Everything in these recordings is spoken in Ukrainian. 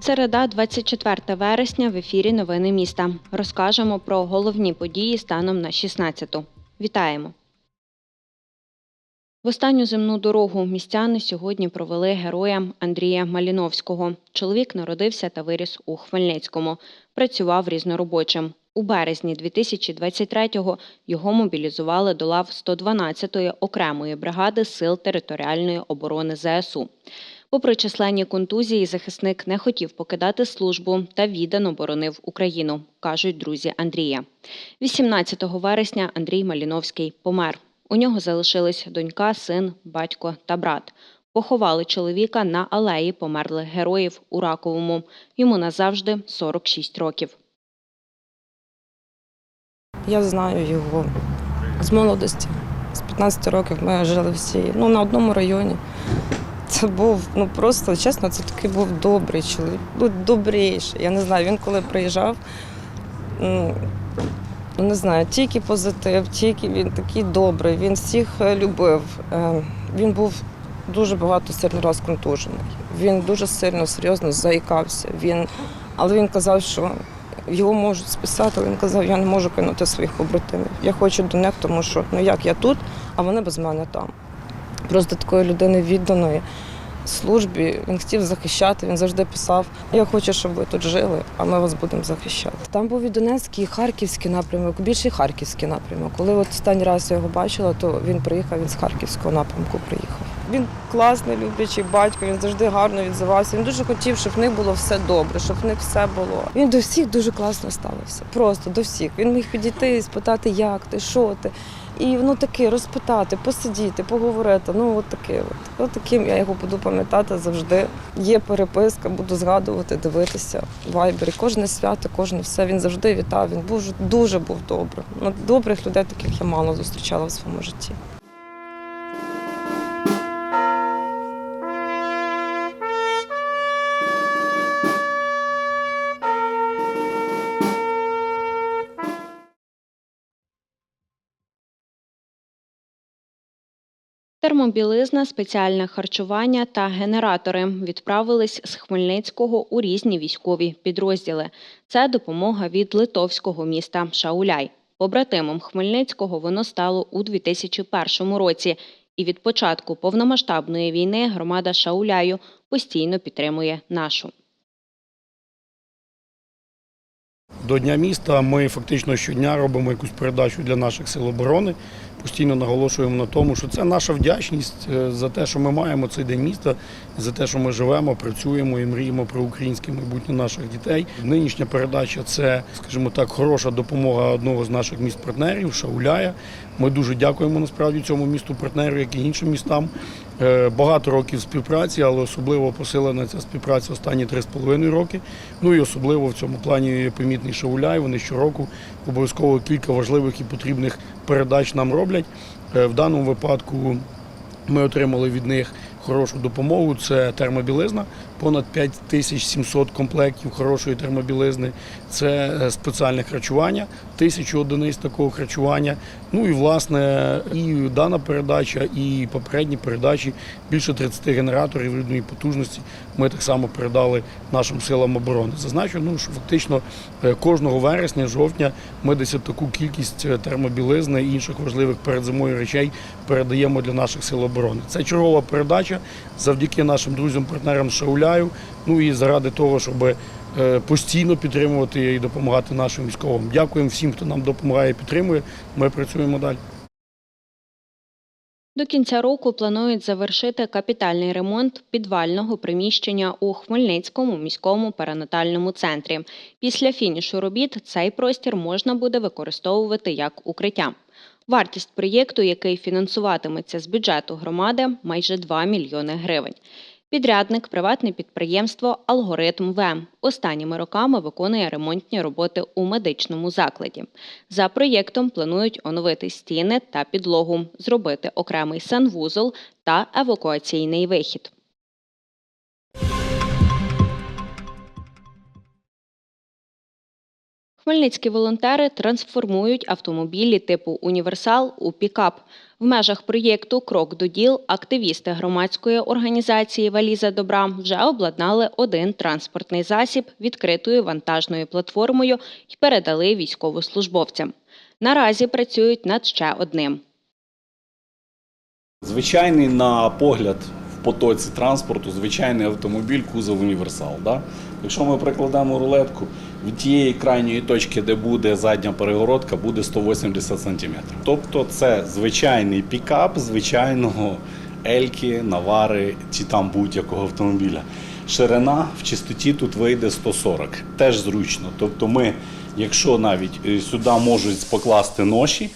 Середа, 24 вересня. В ефірі Новини міста. Розкажемо про головні події станом на 16-ту. Вітаємо! В останню земну дорогу містяни сьогодні провели героя Андрія Маліновського. Чоловік народився та виріс у Хмельницькому. Працював різноробочим. У березні 2023-го його мобілізували до лав 112-ї окремої бригади Сил територіальної оборони ЗСУ. Попри численні контузії, захисник не хотів покидати службу та віддано боронив Україну, кажуть друзі Андрія. 18 вересня Андрій Маліновський помер. У нього залишились донька, син, батько та брат. Поховали чоловіка на алеї померлих героїв у Раковому. Йому назавжди 46 років. Я знаю його з молодості. З 15 років ми жили всі ну, на одному районі. Це був ну просто чесно, це такий був добрий чоловік. Ну, добріший. Я не знаю, він коли приїжджав, ну, не знаю, тільки позитив, тільки він такий добрий, він всіх е, любив. Е, Він був дуже багато сильно раз. Він дуже сильно, серйозно заїкався. Він, але він казав, що його можуть списати, але він казав, я не можу кинути своїх побратимів. Я хочу до них, тому що ну як я тут, а вони без мене там. Просто такої людини відданої службі. Він хотів захищати, він завжди писав: Я хочу, щоб ви тут жили, а ми вас будемо захищати. Там був і Донецький, і Харківський напрямок, більше Харківський напрямок. Коли от останній раз я його бачила, то він приїхав, він з Харківського напрямку приїхав. Він класний, люблячий батько, він завжди гарно відзивався. Він дуже хотів, щоб в них було все добре, щоб в них все було. Він до всіх дуже класно ставився. Просто до всіх. Він міг підійти і спитати, як ти, що ти. І ну таки розпитати, посидіти, поговорити. Ну от таке. От. таким я його буду пам'ятати завжди. Є переписка, буду згадувати, дивитися. в Вайбері. Кожне свято, кожне все. Він завжди вітав. Він був дуже був добрим. Ну, добрих людей, таких я мало зустрічала в своєму житті. Термобілизна, спеціальне харчування та генератори відправились з Хмельницького у різні військові підрозділи. Це допомога від литовського міста Шауляй. Побратимом Хмельницького воно стало у 2001 році. І від початку повномасштабної війни громада Шауляю постійно підтримує нашу. До Дня міста ми фактично щодня робимо якусь передачу для наших сил оборони. Постійно наголошуємо на тому, що це наша вдячність е, за те, що ми маємо цей день міста, за те, що ми живемо, працюємо і мріємо про українське майбутнє наших дітей. Нинішня передача це, скажімо так, хороша допомога одного з наших міст-партнерів Шауляя. Ми дуже дякуємо насправді цьому місту партнеру, як і іншим містам. Е, Багато років співпраці, але особливо посилена ця співпраця останні 3,5 роки. Ну і особливо в цьому плані помітний Шауляй. Вони щороку обов'язково кілька важливих і потрібних передач нам роблять. Е, В даному випадку ми отримали від них хорошу допомогу. Це термобілизна, понад 5700 комплектів хорошої термобілизни. Це е, спеціальне харчування, тисячу одиниць такого харчування. Ну і власне і дана передача, і попередні передачі більше 30 генераторів рідної потужності. Ми так само передали нашим силам оборони. Зазначу, ну що фактично е, кожного вересня, жовтня ми десь таку кількість е, термобілизни і інших важливих перед зимою речей передаємо для наших сил оборони. Це чергова передача завдяки нашим друзям-партнерам Шауляю. Ну і заради того, щоб е, постійно підтримувати і допомагати нашим військовим. Дякуємо всім, хто нам допомагає і підтримує. Ми працюємо далі. До кінця року планують завершити капітальний ремонт підвального приміщення у Хмельницькому міському перинатальному центрі. Після фінішу робіт цей простір можна буде використовувати як укриття. Вартість проєкту, який фінансуватиметься з бюджету громади, майже 2 мільйони гривень. Підрядник, приватне підприємство Алгоритм В останніми роками виконує ремонтні роботи у медичному закладі. За проєктом планують оновити стіни та підлогу, зробити окремий санвузол та евакуаційний вихід. Хмельницькі волонтери трансформують автомобілі типу Універсал у пікап. В межах проєкту Крок до діл активісти громадської організації Валіза добра вже обладнали один транспортний засіб відкритою вантажною платформою і передали військовослужбовцям. Наразі працюють над ще одним. Звичайний на погляд в потоці транспорту, звичайний автомобіль, кузов універсал. Да? Якщо ми прикладемо рулетку, від тієї крайньої точки, де буде задня перегородка, буде 180 см. Тобто це звичайний пікап звичайного Ельки, Навари чи там будь-якого автомобіля. Ширина в чистоті тут вийде 140. Теж зручно. Тобто ми, якщо навіть е, сюди можуть покласти ноші,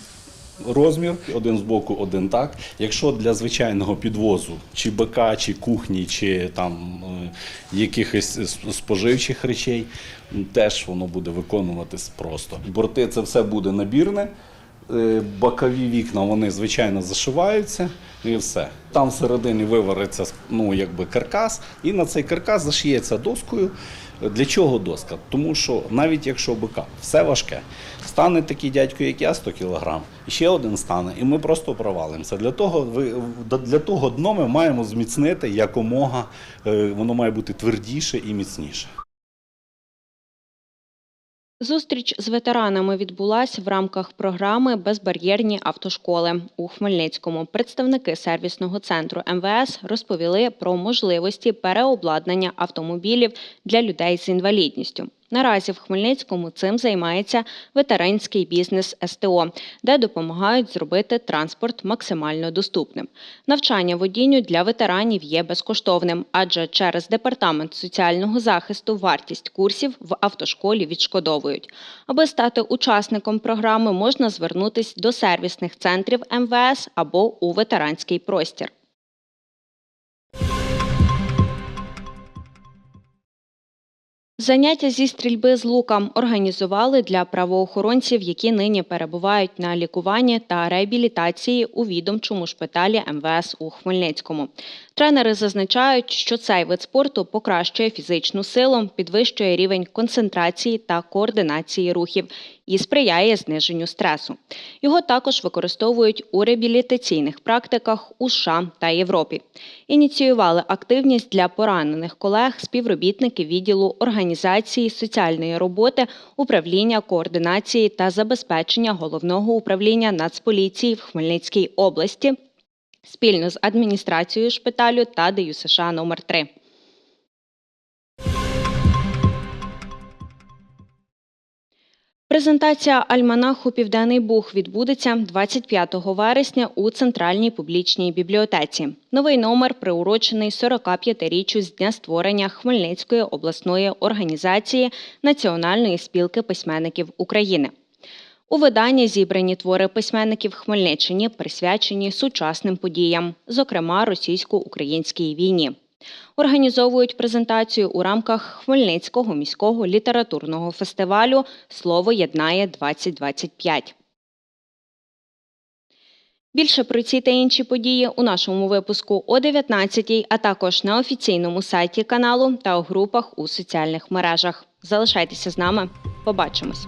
розмір, один з боку, один так. Якщо для звичайного підвозу, чи БК, чи кухні, чи там е, якихось споживчих речей, теж воно буде виконуватись просто. Борти це все буде набірне. Е, Бокові вікна вони звичайно зашиваються і все. Там всередині вивариться ну, якби каркас, і на цей каркас зашиється доскою. Для чого доска? Тому що навіть якщо БК все важке, стане такий дядько, як я, 100 кг, і ще один стане, і ми просто провалимося. Для того, для того дно ми маємо зміцнити якомога, е, воно має бути твердіше і міцніше. Зустріч з ветеранами відбулася в рамках програми Безбар'єрні автошколи у Хмельницькому. Представники сервісного центру МВС розповіли про можливості переобладнання автомобілів для людей з інвалідністю. Наразі в Хмельницькому цим займається ветеранський бізнес СТО, де допомагають зробити транспорт максимально доступним. Навчання водінню для ветеранів є безкоштовним, адже через департамент соціального захисту вартість курсів в автошколі відшкодовують. Аби стати учасником програми, можна звернутись до сервісних центрів МВС або у ветеранський простір. Заняття зі стрільби з луком організували для правоохоронців, які нині перебувають на лікуванні та реабілітації у відомчому шпиталі МВС у Хмельницькому. Тренери зазначають, що цей вид спорту покращує фізичну силу, підвищує рівень концентрації та координації рухів і сприяє зниженню стресу. Його також використовують у реабілітаційних практиках у США та Європі. Ініціювали активність для поранених колег співробітники відділу організації соціальної роботи, управління координації та забезпечення головного управління Нацполіції в Хмельницькій області спільно з адміністрацією шпиталю та ДЮСШ номер 3 Презентація альманаху Південний Буг відбудеться 25 вересня у Центральній публічній бібліотеці. Новий номер приурочений 45-річчю з дня створення Хмельницької обласної організації Національної спілки письменників України. У виданні зібрані твори письменників Хмельниччині, присвячені сучасним подіям, зокрема російсько-українській війні. Організовують презентацію у рамках Хмельницького міського літературного фестивалю Слово єднає 2025. Більше про ці та інші події у нашому випуску о 19 а також на офіційному сайті каналу та у групах у соціальних мережах. Залишайтеся з нами. Побачимось.